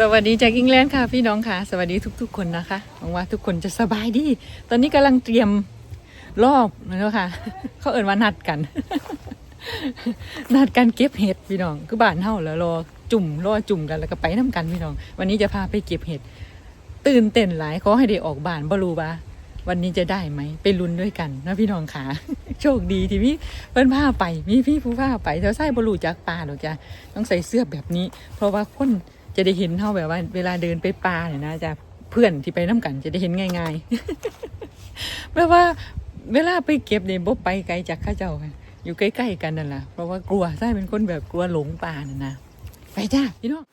สวัสดีจากอังกฤษค่ะพี่น้องค่ะ สวัสดีทุก ๆ คนนะคะหวังว่าทุกคนจะสบายดี ตอนนี้กำลังเตรียมรอบแล้วค่ะ เขาเอ่นว่านัดกัน นัดกันเก็บเห็ดพี่น้อง คือบ้านเฮาแล้วรอจุ่มรอจุ่มกันแล้วก็ไปน้ากันพี่น้อง วันนี้จะพาไปเก็บเห็ด ตื่นเต้นหลายขอให้ได้ออกบ้านบรูบาวันนี้จะได้ไหมไปลุ้นด้วยกันนะพี่น้องค่ะโชคดีที่มีเพิ่นพาไปมีพี่ผู้พาไปเท่าไส้บรูจากป่าหรอกจ้ะต้องใส่เสื้อแบบนี้ เพราะว่าคน จะได้เห็นเท่าแบบว่า เวลาเดินไปป่าเนี่ยนะจะเพื่อนที่ไปน้ากัน จะได้เห็นง่ายๆแปลว่าเวลาไปเก็บเนี่ยบ่ไปไกลจากข้าเจ้าค่ะอยู่ใกล้ๆกันนั่นแหละเพราะว่ากลัวใช่เป็นคนแบบกลัวหลงป่าน่ะนะไปจ้าพี่น้อง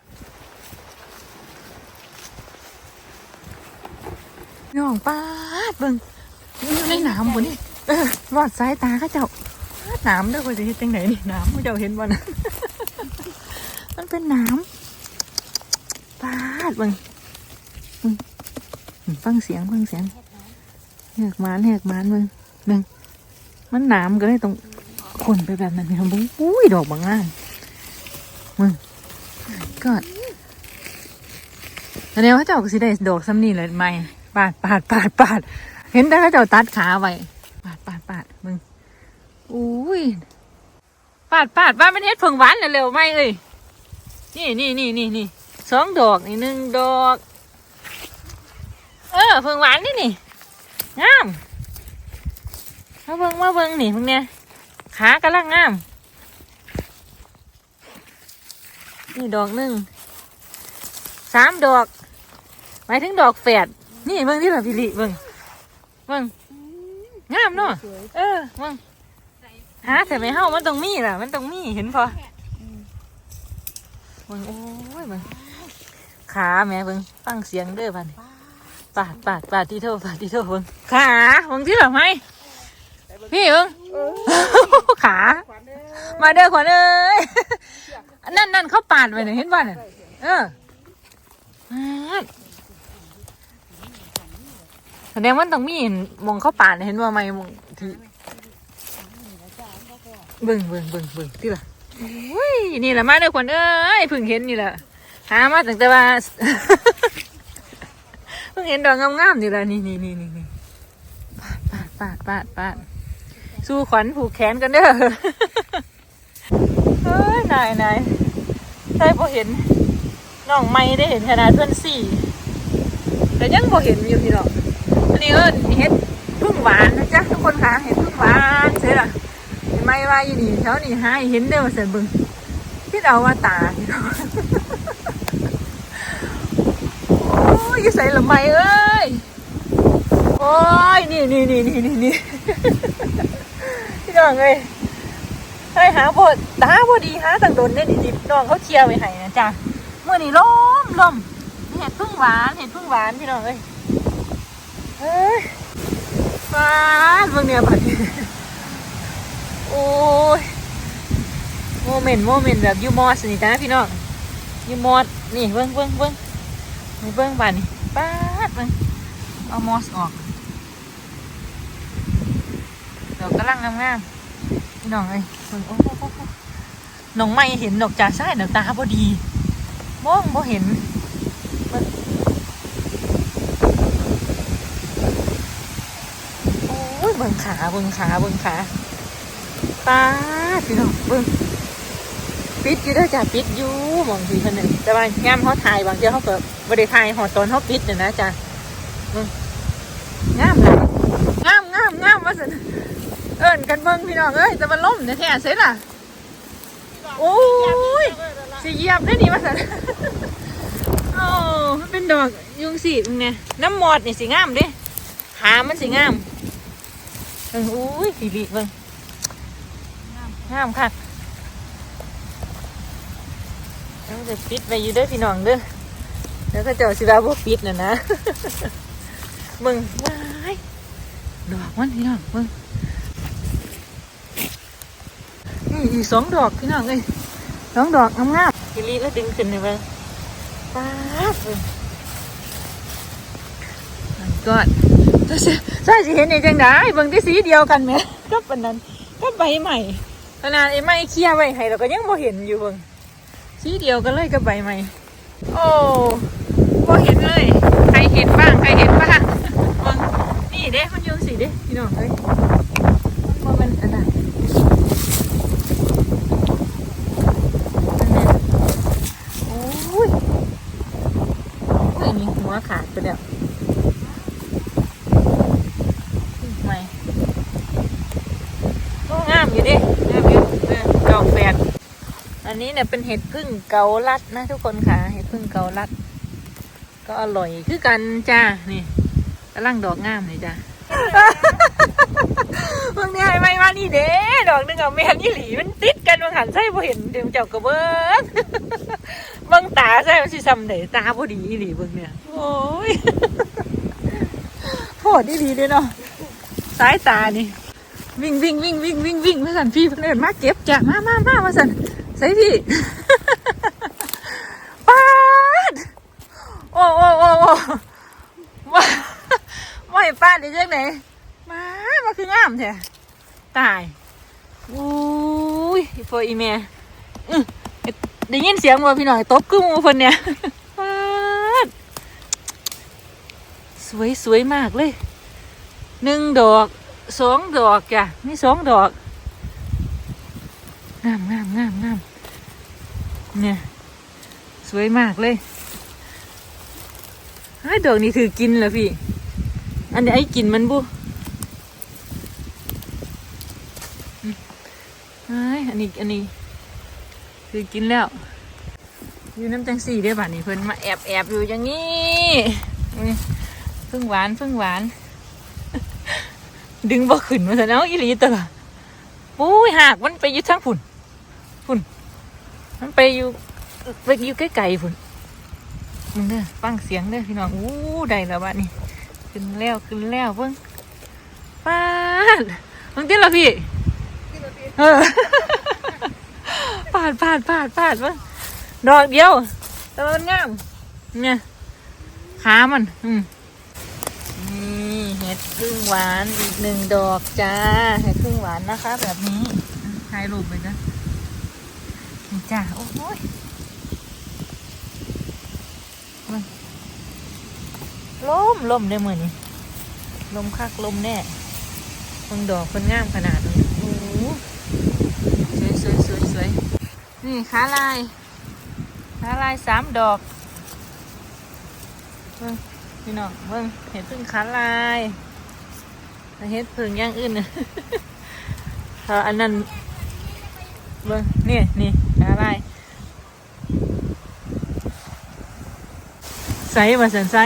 น้องป้าดเบิ่งอยู่ในนามบนนี่เออรอดสายตาข้าเจ้านามเด้อว่าจะเห็นจังไหนนี่นามข้าเจ้าเห็นบ่นะมันเป็นนามป้าดเบิ่งฟังเสียงฟังเสียงแหกมานแหกมานมึงหนึ่งมันหนามก็เลยต้องคนไปแบบนั้นพี่น้องบุ้งอุ้ยดอกบางงามมึงก็อันนี้เขาเจ้าก็สิได้ดอกซ้ำนี่เลยไหมปาดปาดปาดปาดเห็นแต่เขาเจ้าตัดขาไว้ปาดปาดปาดมึงอุ้ยปาดปาดว่ามันเฮ็ดผงหวานเร็วๆไหมเอ้ยนี่นี่นี่นี่นี่ สองดอกนี่หนึ่งดอก เออผงหวานนี่นี่งามมาเบิ่งมาเบิ่งนี่พวกเนี้ยขากำลังงาม นี่ดอกหนึ่งสามดอกหมายถึงดอกแฝดนี่เบิ่งที่ละพิลิเบิ่งเบิ่งงามเนาะเออเบิ่งหาแต่ไม่เฮามันต้องมีล่ะ มันต้องมีเห็นพอเบิ่งโอ้ยเบิ่ง ขาแม่เบิ่งฟังเสียงเด้อพันปาดปาดปาดที่โทษปาดที่โทษเบิ่งขาเบิ่งที่หรอไหมพี่เบิ่งขา มาเด้อขวัญเอ้ยนั่นนั่นเขาปาดไปเนี่ยเห็นป่ะเนี่ยเออแสดงว่าต้องมีมองเขาปาดเนี่ยเห็นว่าไหมมองที่เบิ่งเบิ่งเบิ่งเบิ่งที่ละนี่แหละมาเด้อขวัญเอ้ยพิ่งเห็นนี่แหละ หามาตั้งแต่ว่าเพิ่งเห็นดอกงามๆนี่แหละนี่นี่นี่นี่นี่ปาดปาดปาดปาดสู้ขวัญผูกแขนกันเด้อเฮ้ยนายนายใช่พอเห็นน้องไม่ได้เห็นขนาดเพื่อนสี่แต่ยังพอเห็นอยู่พี่น้องอันนี้เอิ้นเห็ดพึ่งหวานนะจ๊ะทุกคนคะเห็ดพึ่งหวานใช่หรอเห็นไหมว่าอยู่นี่แถวนี้หาให้เห็นเด้อเสร็จบึงคิดเอาว่าตาพี่น้อง ยยใส่ละไมเอ้ย โอ้ย นี่นี่นี่นี่นี่นี่พี่น้องเอ้ยให้หาบทตาพอดีหาต่างโดนเนี่ยนี่น้องเขาเชียร์ไว้ให้นะจ๊ะเมื่อนี่ล้มล้มเห็ดพึ่งหวานเห็ดพึ่งหวานพี่น้องเอ้ยเฮ้ยฟ้าดเบิ่งเนี่ยบัดนี้โอ้ยโมเมนต์โมเมนต์แบบยูมอสนี่จ้ะพี่น้องยูมอสนี่เบิ่งเบิ่งเบิ่ง นี่เบิ้งบานนี่ป้าดเบิ้งเอามอสออกดอกกำลังงามๆพี่น้องเอ้ยเบิ่งโอ้โหน้องไม่เห็นดอกจ่าใช่ดอกตาพอดีมองบ่เห็นโอ้ยเบิ่งขาเบิ่งขาเบิ่งขาป้าดพี่น้องเบิ่ง ปิดอยู่เด้วยจ้ะปิดอยู่มองทีคนหนึ่งแต่ว่าย่ามเขาถ่ายบางเจ้าเขาก็บริถ่ายหอตอนเขาปิดเนี่ยนะจ้ะงามเลยงามงามงามว่าสิเอิญกันเบิ่งพี่น้องเอ้ยจะมาล่มเนี่ยแท้เสร็จล่ะโอ้ยสิเยียบได้ดีว่าสิโอ้มันเป็นดอกยุงสีมึงเนี่ยน้ำมอดนี่สิงามด้ขามันสิงามเอออุ้ยสีรีเบิ่งงามค่ะ ต้องจะปิดไปอยู่เด้อพี่น้องเด้อแล้วก็เจ้าสิว่าบ่ปิดน่ะนะมึงว้ายดอกมันพี่น้องมึงนี่อีกสองดอกพี่น้องเอ้ยสองดอกงามๆทีรีก็ดึงขึ้นเลยเบิ่งป๊าบเบิ่งมันก่อนถ้าสิถ้าสิเห็นในจังไดเบิ่งที่สีเดียวกันไหมก็ปานนั้นก็ใบใหม่ขนาดไอ้ไม้เคลียร์ไว้ให้เราก็ยังบ่เห็นอยู่เบิ่ง ทีเดียวกันเลยกับใบใหม่ โอ้ว่าเห็นเลย ใครเห็นบ้างใครเห็น อันนี้เนี่ยเป็นเห็ดพึ่งเกาลัดนะทุกคนค่ะ เห็ดพึ่งเกาลัด ก็อร่อยคือกันจ้า นี่กำลังดอกงามเลยจ้าเพิ่งนี่ให้ไม่มานี่เด้ดอกหนึงกับแม่นี่หลีมันติดกันบางหันใส่พอเห็นเดี๋ยวเจ้ากระเบิ้งบิ้งตาใส่มันสิซ้ำเดตาพอดีอีหลีเบิ้งเนี่ย โอ้ยโพดอีหลีเด้เนาะสายตานี่วิ่งวิ่งวิ่งวิ่งวิ่งวิ่งมาสันพี่เพิ่นเอินมาเก็บจ้ะมามามามาสัน ใส่พี่ปาดโอ้โอ้โอ้โอ้ว่าว่าให้ป้าได้ยังไงมามาคืองามแท้ตายอุ้ยอีโฟอีเมียอื้อได้ยินเสียงว่าพี่หน่อยตบกึ้งมูเพิ่นเนี่ยปาดสวยสวยมากเลยหนึ่งดอกสองดอกจ้ะมีสองดอกงามงามงามงาม เนี่ย สวยมากเลยไอ้ดอกนี่ถือกินเหรอพี่ อันนี้ไอ้กินมันบุไอ้อันนี้อันนี้ถือกินแล้วอยู่น้ำจังสี่เด้อบ้านนี้เพิ่นมาแอบแอบอยู่อย่างนี้เพิ่งหวานเพิ่งหวาน ดึงบ่ขึ้นมาซะแล้วอีหลีตัวละปุ้ยหากมันไปยู่ทั้งฝุ่นฝุ่น มันไปอยู่ไปอยู่ใกล้ๆฝุ่นมึงเด้อฟังเสียงเด้อพี่น้องอู้ได้แล้วบ้านี้ขึ้นแล้วขึ้นแล้วเพิ่งปาดมึงติดเหรอพี่เออปาดปาดปาดปาดเพิ่งดอกเดียวแต่ว่ามันงามเนี่ยขามันอืมนี่เห็ดพึ่งหวานอีกหนึ่งดอกจ้าเห็ดพึ่งหวานนะคะ แบบนี้ถ่ายรูปไปนะนี่ จ้าโอ้ยลมลมได้มือนี่ลมคักลมแน่เพิ่งดอกเพิ่นงามขนาดนี้โอ้โหสวยสวยสวยสวยนี่ขาลายขาลายสามดอกเบิ่งพี่น้องเบิ่งเห็ดพึ่งขาลายแต่เห็ดพึ่งอย่างอื่นน่ะถ้าอันนั้นเบิ่งนี่นี่ ขาลายใส่มาสันใส่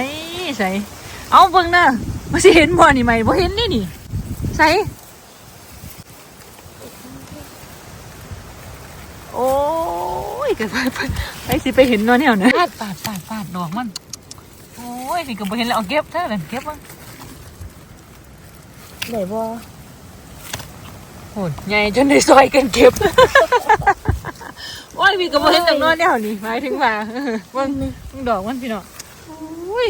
ใส่เอาเบิ่งนะมาสิเห็นบ่นี่ไหมบ่เห็นนี่นี่ใส่โอ้ยกันไปไปไปสิไปเห็นเนอนแนวนะปาดปาดปาดปาดดอกมัน โอ้ยนี่ก็บ่เห็นแล้วเอาเก็บเท่านั้นเก็บมันได้บ่โหดใหญ่จนได้ซอยกันเก็บโอ้ ยพี่ก็บ่เห็นดอกเนอนแนวนี่หมายถึงว่าเออเบิ่งนี่เบิ่งดอกมันพี่น้องอุ้ย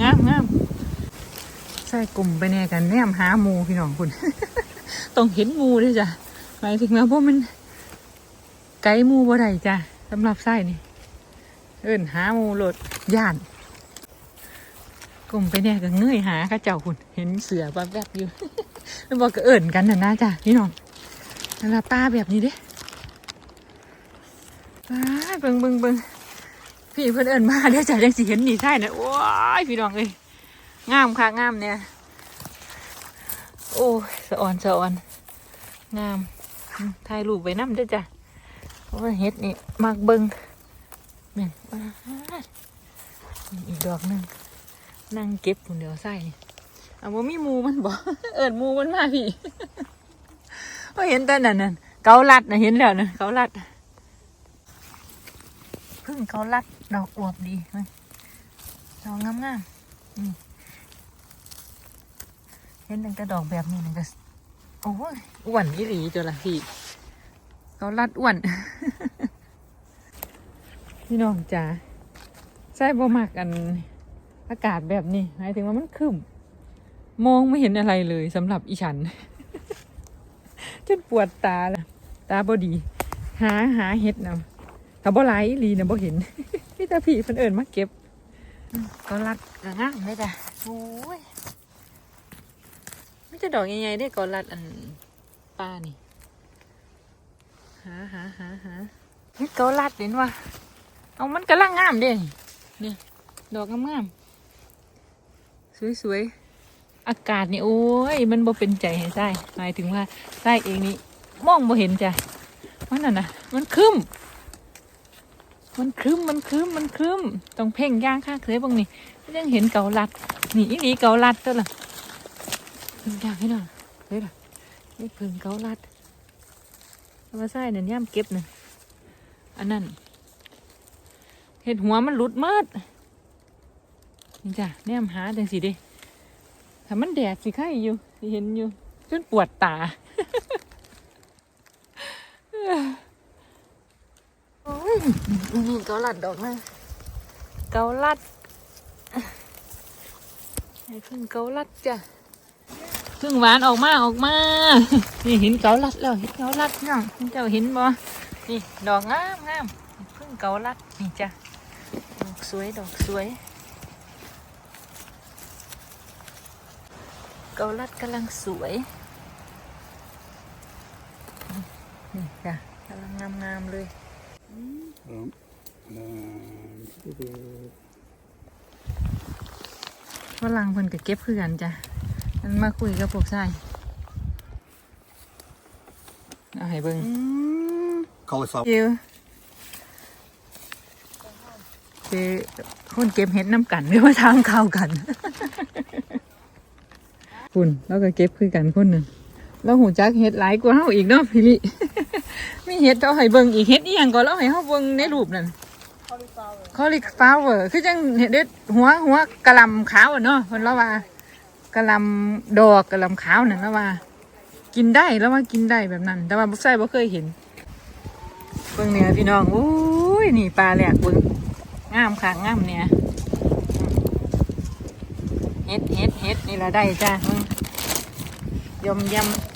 งามงามใส่กลุ่มไปแน่กันแนมหาหมูพี่น้องคุณ ต้องเห็นหมูด้วยจ้ะหมายถึงว่าพวกมันไกลหมูบ่ได้จ้ะสำหรับไส้นี่ เอิ้นหาหมูโหลดย่านกลุ่มไปแน่ก็เงยหาข้าเจ้าคุณเห็นเสือแบบแบบๆอยู่ มันบอกก็เอิ้นกันนะนะจ้ะพี่น้องนั่นละป้าแบบนี้เด้ เบิ่งเบิ่งเบิ่งพี่เพื่อนเอิญมาเดี๋ยวจะยังสิเห็นนี่ใช่นะโอ้ยพี่น้องเอ้ยงามค่ะงามเนี่ยโอ้สะออนสะออน งามถ่ายรูปไว้น้ำเด้วยจ้ะเพราะว่าเฮ็ดนี่มักเบิงเนี่ยว้ายนี่อีกดอกหนึ่งนั่งเก็บคนเดียวใส่นี่เอาว่ามีมูมันบอกเอิญมูมันมาพี่ก็เห็นแต่นั่นน่ะเกาลัดนะเห็นแล้วนะเกาลัด พึ่งเขารัดดอกอวบดีเฮ้ยดอกงามๆนี่เห็นตั้งแต่ดอกแบบนี้นะก็โอ้ยอ้วนอีหลีจ้ะละพี่เขารัดอ้วนพี่น้องจ๋าใช่บ่มักอันอากาศแบบนี้หมายถึงว่ามันคึมมองไม่เห็นอะไรเลยสำหรับอีฉัน จนปวดตาละตาบอดี หาหาเห็ดนะ ถ้าบ่หลลีนี่ยบ่เห็นนี่แต่พี่เพิ่นเอิญมาเก็บก็รัดก็งามเลยจ้ะโอ้ยไม่จะดอกใหญ่ๆได้ก่อนรัดอันป้านี่หาหาหาหาเฮ็ดกาลัดเห็นว่าเอามันกำลังงามเด้นี่ดอกงามๆสวยๆอากาศนี่โอ้ยมันบ่เป็นใจให้ไส้หมายถึงว่าไส้เองนี่มองบ่เห็นจ้ะมันน่ะนะมันคึ้ม มันครึ้มมันครึ้มมันครึ้มต้องเพ่งย่างข้างเคยบางนี่ยังเห็นเกาลัดนี่อีนี่เกาลัดตัวละเพ่งย่างให้หน่อยเฮ้ยล่ะนี่เพิ่งเกาลัดมาใส่เนี่ยย่ำเก็บเนี่ยอันนั้น เห็ดหัวมันหลุดหมดนี่จ้ะแนมหาจังสิดิถ้ามันแดดสิไข่อยู่สิเห็นอยู่จนปวดตา นี่เกาลัดดอกนะเกาลัดไอ้พึ่งเกาลัดจ้ะพึ่งหวานออกมาออกมานี่เห็นเกาลัดแล้วเห็นเกาลัดเนาะเจ้าเห็นบ่นี่ดอกงามงามพึ่งเกาลัดนี่จ้ะดอกสวยดอกสวย เกาลัดกำลังสวยนี่จ้ะกำลังงามๆเลย Um, uh, ฝรั่งเพิ่นก็เก็บคือกันจ้ะ มันมาคุยกับพวกชายเอาให้เบิ่ง cauliflower. เดี๋ยวคือคนเก็บเห็ดน้ำกันหรือว่าทางข้าวกัน คุณแล้วก็เก็บคือกันคนหนึ่งแล้วหูจักเห็ดหลายกว่าเฮาอีกเนาะพี่ลิ มีเห็ดเอาให้เบิ่งอีกเห็ดอีหยังก็แล้วให้เฮาเบิ่งในรูปนั่นคอลิฟลาวเวอร์คือจังเห็ดเด็ดหัวหัวกะหลำขาวอะเนาะเพิ่นแล้วว่ากะหลำดอกกะหลำขาวนั่นแล้วว่า กินได้แล้วว่ากินได้แบบนั้น แต่ว่าบ่ใส่บ่เคยเห็นเบิ่งเนี่ยพี่น้องโอ้ยนี่ปลาแหลกเบิ่งงามค่ะงามเนี่ยเฮ็ดเฮ็ดเฮ็ดนี่ละได้จ้าเบิ่งยำยำ